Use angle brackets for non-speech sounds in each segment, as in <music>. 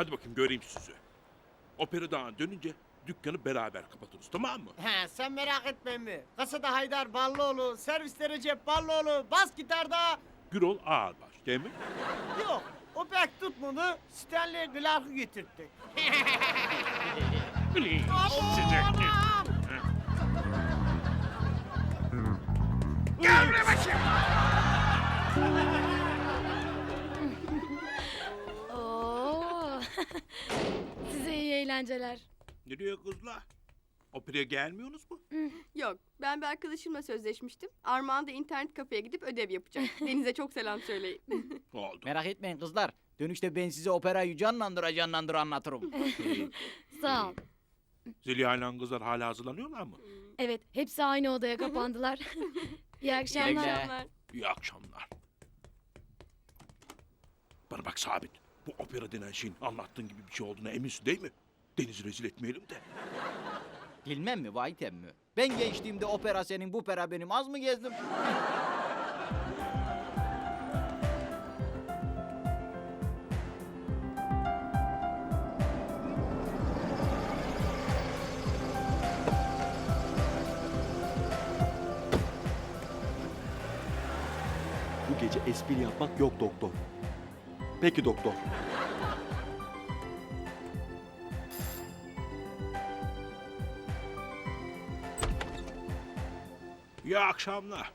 Hadi bakayım göreyim sizi. Operadan dönünce dükkanı beraber kapatırız tamam mı? He sen merak etme mi? Kasada Haydar Ballıoğlu, serviste Recep Ballıoğlu, bas gitarda... Gürol Ağırbaş değil mi? Yok o pek tutmadı. Stanley Clark'ı getirttik. <laughs> Oo. Eğlenceler. Nereye kızlar? Operaya gelmiyorsunuz mu? Yok, ben bir arkadaşımla sözleşmiştim. Armağan da internet kafeye gidip ödev yapacak. <laughs> Denize çok selam söyleyin. <laughs> Oldu. Merak etmeyin kızlar. Dönüşte ben size operayı canlandıra canlandıra anlatırım. <laughs> Sağ ol. Zeliha ile kızlar hala hazırlanıyorlar mı? Evet, hepsi aynı odaya kapandılar. iyi akşamlar. güle. Akşamlar. İyi akşamlar. Bana bak Sabit. Bu opera denen şeyin anlattığın gibi bir şey olduğuna eminsin değil mi? Deniz'i rezil etmeyelim de. Bilmem mi vay mi? Ben gençliğimde opera senin bu pera benim az mı gezdim? Bu gece espri yapmak yok doktor. Peki doktor. İyi akşamlar.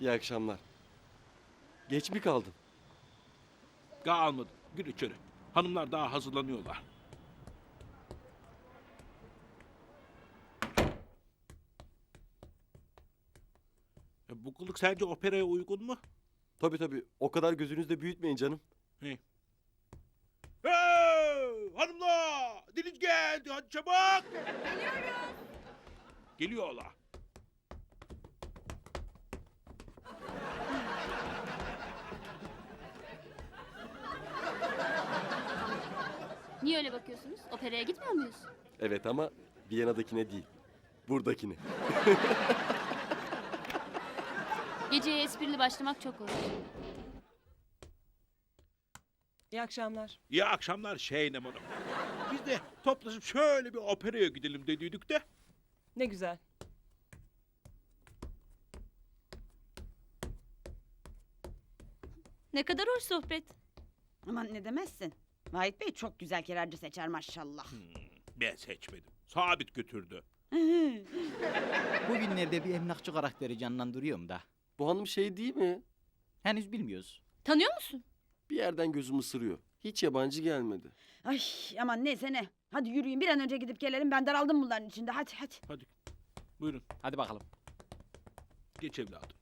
İyi akşamlar. Geç mi kaldın? Kalmadı. Gir içeri. Hanımlar daha hazırlanıyorlar. E, bu kılık sence operaya uygun mu? Tabii tabii. O kadar gözünüzde büyütmeyin canım. Hey, hanımlar! Deniz geldi. Hadi çabuk. Geliyoruz. Geliyorlar. Niye öyle bakıyorsunuz? Operaya gitmiyor muyuz? Evet ama Viyana'dakine değil. Buradakine. Geceye esprili başlamak çok hoş. İyi akşamlar. İyi akşamlar Şeynem Hanım. Biz de toplaşıp şöyle bir operaya gidelim dediydik de. Ne güzel. Ne kadar hoş sohbet. Aman ne demezsin. Vahit Bey çok güzel kiracı seçer maşallah. Ben seçmedim. Sabit götürdü. Bugünlerde bir emlakçı karakteri canlandırıyorum da. Bu hanım şey değil mi? Henüz bilmiyoruz. Tanıyor musun? Bir yerden gözüm ısırıyor. Hiç yabancı gelmedi. Ay aman neyse ne. Hadi yürüyün bir an önce gidip gelelim. Ben daraldım bunların içinde. Hadi hadi. Hadi buyurun Hadi bakalım. geç evladım.